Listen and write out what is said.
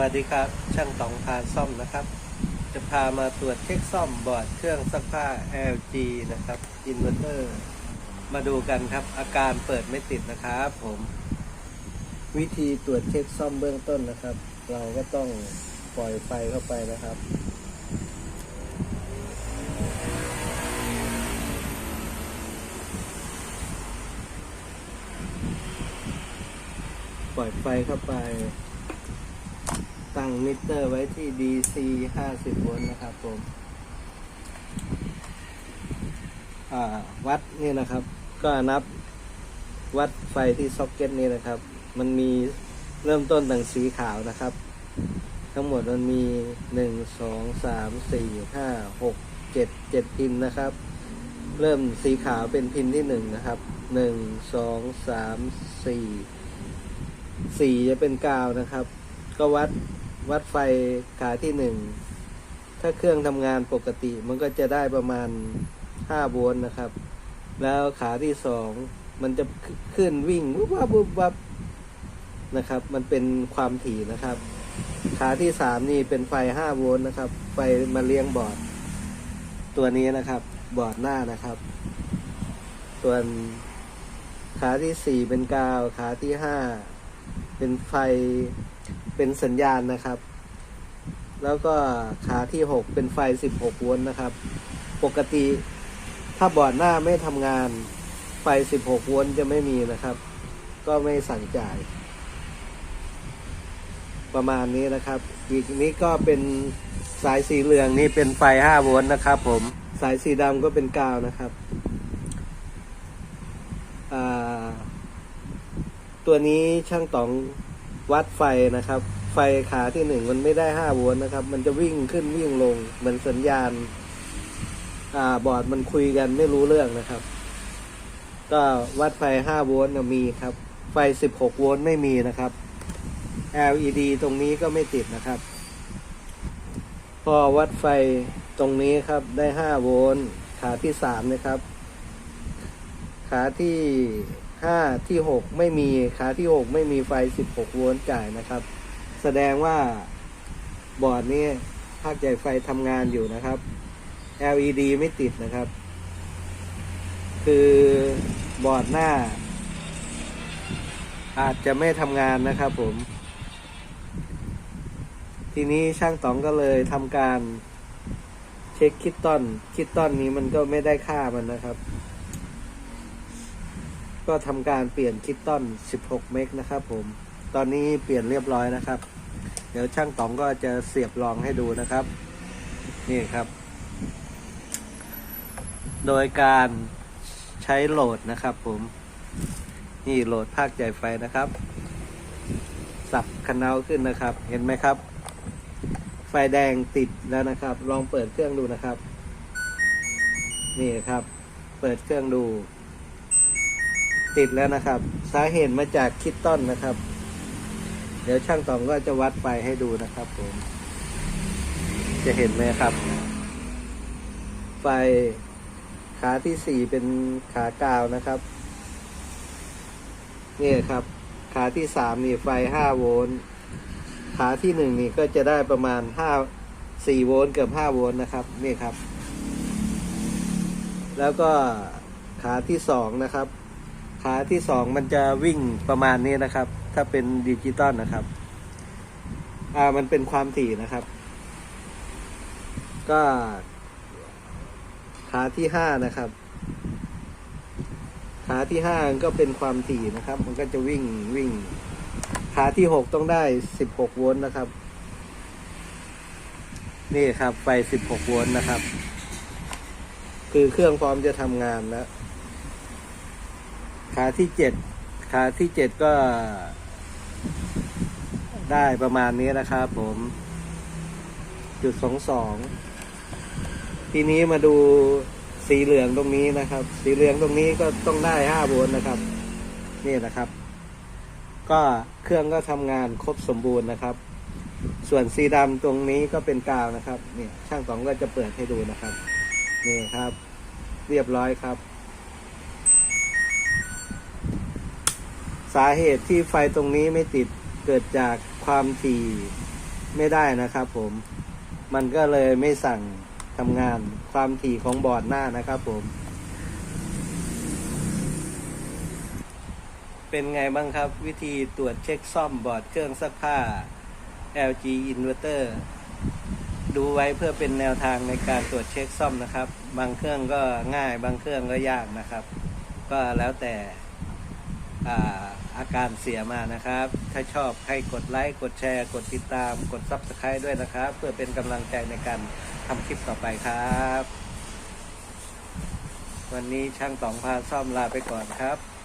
วัสดีครับ ช่างตองพาซ่อมนะครับ จะพามาตรวจเช็คซ่อมบอร์ดเครื่องซักผ้า LG นะครับอินเวอร์เตอร์มาดูกันครับ อาการเปิดไม่ติดนะครับผม วิธีตรวจเช็คซ่อมเบื้องต้นนะครับ เราก็ต้องปล่อยไฟเข้าไปนะครับ ปล่อยไฟเข้าไป ตั้งมิเตอร์ไว้ที่ DC 50 โวลต์นะครับผมวัดนี่นะครับ ก็นับวัดไฟที่ซ็อกเก็ตนี้นะครับ มันมีเริ่มต้นตั้งสีขาวนะครับ ทั้งหมดมันมีหนึ่งสองสามสี่ห้าหกเจ็ดเจ็ดพินนะครับ เริ่มสีขาวเป็นพินที่หนึ่งนะครับหนึ่งสองสามสี่สี่จะเป็นกาวนะครับ ก็วัด วัดไฟขาที่หนึ่งถ้าเครื่องทำงานปกติมันก็จะได้ประมาณห้าโวลต์นะครับ แล้วขาที่สองมันจะขึ้นวิ่งวุบวับวุบวับนะครับ มันเป็นความถี่นะครับ ขาที่สามนี่เป็นไฟห้าโวลต์นะครับ ไฟมาเลี้ยงบอร์ด ตัวนี้นะครับ บอร์ดหน้านะครับ ส่วนขาที่สี่เป็นกาว ขาที่ห้า เป็นไฟเป็นสัญญาณนะครับ แล้วก็ขาที่หกเป็นไฟสิบหกโวลต์นะครับ ปกติถ้าบอร์ดหน้าไม่ทำงาน ไฟสิบหกโวลต์จะไม่มีนะครับ ก็ไม่สั่งจ่าย ประมาณนี้นะครับ อีกนี้ก็เป็นสายสีเหลืองนี่เป็นไฟห้าโวลต์นะครับผม สายสีดำก็เป็นกาวนะครับอ่า ตัวนี้ช่างต๋องวัดไฟนะครับ ไฟขาที่หนึ่งมันไม่ได้ห้าโวลต์นะครับ มันจะวิ่งขึ้นวิ่งลงเหมือนสัญญาณ อ่าบอร์ดมันคุยกันไม่รู้เรื่องนะครับ ก็วัดไฟห้าโวลต์มีครับ ไฟสิบหกโวลต์ไม่มีนะครับ LED ตรงนี้ก็ไม่ติดนะครับ พอวัดไฟตรงนี้ครับได้ห้าโวลต์ขาที่สามนะครับ ขาที่ ห้าที่หกไม่มีขาที่หกไม่มีไฟสิบหกโวลต์จ่ายนะครับ แสดงว่าบอร์ดนี้ภาคใหญ่ไฟทำงานอยู่นะครับ LED ไม่ติดนะครับ คือบอร์ดหน้า อาจจะไม่ทำงานนะครับผม ทีนี้ช่างต๋องก็เลยทำการเช็คคิดต้น คิดต้นนี้มันก็ไม่ได้ค่ามันนะครับ ก็ทำการเปลี่ยนคิดต้น16 เมกนะครับผม ตอนนี้เปลี่ยนเรียบร้อยนะครับ เดี๋ยวช่างต๋องก็จะเสียบลองให้ดูนะครับ นี่ครับ โดยการใช้โหลดนะครับผม นี่โหลดภาคใหญ่ไฟนะครับ สับคันเอาขึ้นนะครับ เห็นไหมครับ ไฟแดงติดแล้วนะครับ ลองเปิดเครื่องดูนะครับ นี่ครับ เปิดเครื่องดู ติดแล้วนะครับ สาเหตุมาจากคิดต้นนะครับ เดี๋ยวช่างตองก็จะวัดไฟให้ดูนะครับผม จะเห็นไหมครับ ไฟขาที่สี่เป็นขากาวนะครับนี่ครับ ขาที่สามนี่ไฟห้าโวลต์ขาที่หนึ่งนี่ก็จะได้ประมาณห้าสี่โวลต์เกือบห้าโวลต์นะครับนี่ครับ แล้วก็ขาที่สองนะครับ ขาที่สองมันจะวิ่งประมาณนี้นะครับ ถ้าเป็นดิจิตอลนะครับ อ่ามันเป็นความถี่นะครับ ก็ ขาที่ห้านะครับ ขาที่ห้าก็เป็นความถี่นะครับ มันก็จะวิ่งวิ่ง ขาที่หกต้องได้สิบหกโวลต์นะครับ นี่ครับไฟสิบหกโวลต์นะครับ คือเครื่องพร้อมจะทำงานแล้ว ขาที่เจ็ดขาที่เจ็ดก็ ได้ประมาณนี้นะครับผม จุดสองสองทีนี้มาดูสีเหลืองตรงนี้นะครับ สีเหลืองตรงนี้ก็ต้องได้ห้าโวลต์นะครับ นี่นะครับ ก็เครื่องก็ทำงานครบสมบูรณ์นะครับ ส่วนสีดำตรงนี้ก็เป็นกาวนะครับเนี่ยช่างต๋องก็จะเปิดให้ดูนะครับ นี่ครับ เรียบร้อยครับ สาเหตุที่ไฟตรงนี้ไม่ติดเกิดจากความถี่ไม่ได้นะครับผม มันก็เลยไม่สั่งทำงานความถี่ของบอร์ดหน้านะครับผม เป็นไงบ้างครับวิธีตรวจเช็คซ่อมบอร์ดเครื่องซักผ้า LG Inverter ดูไว้เพื่อเป็นแนวทางในการตรวจเช็คซ่อมนะครับ บางเครื่องก็ง่ายบางเครื่องก็ยากนะครับ ก็แล้วแต่อ่า อาการเสียมานะครับ ถ้าชอบให้กดไลค์ กดแชร์ กดติดตาม กดซับสไคร b e ด้วยนะครับ เพื่อเป็นกำลังใจในการทำคลิปต่อไปครับ วันนี้ช่างต๋องพาซ่อมลาไปก่อนครับ